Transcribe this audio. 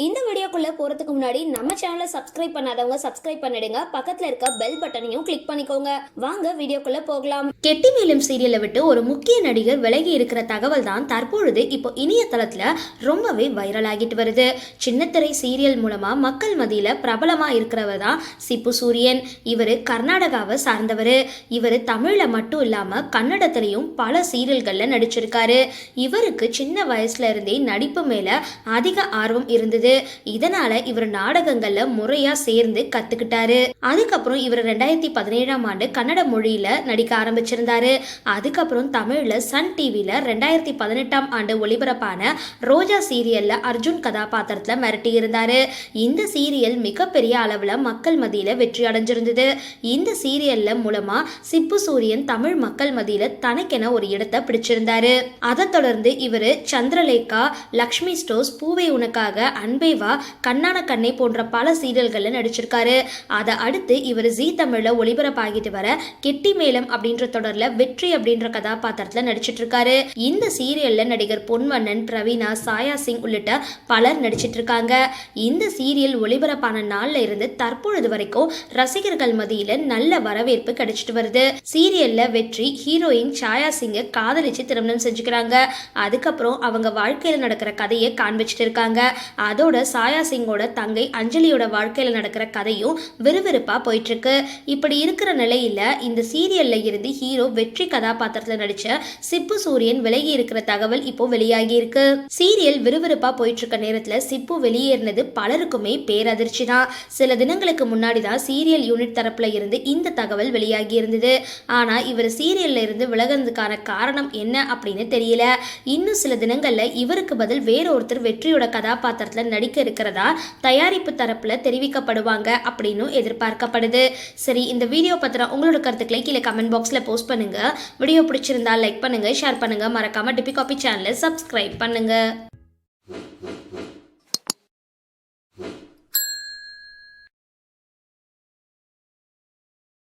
இந்த வீடியோக்குள்ள போறதுக்கு முன்னாடி நம்ம சேனலை சப்ஸ்கிரைப் பண்ணாதவங்க சப்ஸ்கிரைப் பண்ணிடுங்க. பக்கத்துல இருக்க பெல் பட்டனையும் கிளிக் பண்ணிக்கோங்க. வாங்க வீடியோக்குள்ள போகலாம். கெட்டி மேலும் சீரியலை விட்டு ஒரு முக்கிய நடிகர் விலகி இருக்கிற தகவல் தான் தற்பொழுது இப்போ இணையதளத்தில் ரொம்பவே வைரல் ஆகிட்டு வருது. சின்னத்திரை சீரியல் மூலமா மக்கள் மதியில் பிரபலமா இருக்கிறவர் தான் சிப்பு சூரியன். இவர் கர்நாடகாவை சார்ந்தவர். இவர் தமிழ்ல மட்டும் இல்லாம கன்னடத்திலையும் பல சீரியல்கள்ல நடிச்சிருக்காரு. இவருக்கு சின்ன வயசுல இருந்தே நடிப்பு மேல அதிக ஆர்வம் இருந்தது. இதனால இவர் நாடகங்கள்ல முறையா சேர்ந்து கத்துக்கிட்டாரு. அதுக்கப்புறம் இவர் ரெண்டாயிரத்தி பதினேழாம் ஆண்டு கன்னட மொழியில நடிக்க ஆரம்பிச்சிருந்தாரு. அதுக்கப்புறம் தமிழ்ல சன் டிவியில ரெண்டாயிரத்தி பதினெட்டாம் ஆண்டு ஒளிபரப்பான ரோஜா சீரியல்ல அர்ஜுன் கதாபாத்திரத்துல மிரட்டி இருந்தாரு இந்த சீரியல் மிகப்பெரிய அளவுல மக்கள் மத்தியில வெற்றி அடைஞ்சிருந்தது. இந்த சீரியல்ல மூலமா சிப்பு சூரியன் தமிழ் மக்கள் மத்தியில தனக்கென ஒரு இடத்தை பிடிச்சிருந்தாரு. அதை தொடர்ந்து இவர் சந்திரலேகா லக்ஷ்மி ஸ்டோர்ஸ் பூவை உனக்காக அன்பே வா கண்ணான கண்ணை போன்ற பல சீரியல்களில் நடிச்சிருக்காரு. அதை அடுத்து இவர் ஜீ தமிழில் ஒளிபரப்பாகிட்டு வர கெட்டி மேளம் அப்படின்ற தொடரில் வெற்றி அப்படின்ற கதாபாத்திரத்தில் நடிச்சிட்டு இருக்காரு இந்த சீரியலில் நடிகர் பொன்வண்ணன் பிரவீனா சாயா சிங் உள்ளிட்ட பலர் நடிச்சிட்டு இருக்காங்க இந்த சீரியல் ஒளிபரப்பான நாளில் இருந்து தற்பொழுது வரைக்கும் ரசிகர்கள் மதியில் நல்ல வரவேற்பு கிடைச்சிட்டு வருது. சீரியல்ல வெற்றி ஹீரோயின் சாயா சிங்கை காதலிச்சு திருமணம் செஞ்சுக்கிறாங்க. அதுக்கப்புறம் அவங்க வாழ்க்கையில் நடக்கிற கதையை காண்பிச்சிட்டு இருக்காங்க. அதோட சாயா சிங்கோட தங்கை அஞ்சலியோட வாழ்க்கையில நடக்கிற கதையும் விறுவிறுப்பா போயிட்டு இருக்கு இப்படி இருக்கிற நிலையில இந்த சீரியல்ல இருந்து ஹீரோ வெற்றி கதாபாத்திரத்துல நடிச்ச சிப்பு சூரியன் விலகி இருக்கிற தகவல் இப்போ வெளியாகி இருக்கு. சீரியல் விறுவிறுப்பா போயிட்டு இருக்க நேரத்துல சிப்பு வெளியேறினது பலருக்குமே பேரதிர்ச்சி தான் சில தினங்களுக்கு முன்னாடி தான் சீரியல் யூனிட் தரப்புல இருந்து இந்த தகவல் வெளியாகி இருந்தது. ஆனா இவர் சீரியல்ல இருந்து விலகிறதுக்கான காரணம் என்ன அப்படின்னு தெரியல. இன்னும் சில தினங்கள்ல இவருக்கு பதில் வேற ஒருத்தர் வெற்றியோட கதாபாத்திரத்துல நடிக்க இருக்கிறதா தயாரிப்பு தரப்புல தெரிவிக்கப்படுவாங்க அப்படின்னு எதிர்பார்க்கப்படுது. சரி இந்த வீடியோ பத்திரம் உங்களோட கருத்துக்களை கீழே கமெண்ட் பாக்ஸ்ல போஸ்ட் பண்ணுங்க. வீடியோ பிடிச்சிருந்தா லைக் பண்ணுங்க ஷேர் பண்ணுங்க. மறக்காம டிபி காபி சேனலை சப்ஸ்கிரைப் பண்ணுங்க.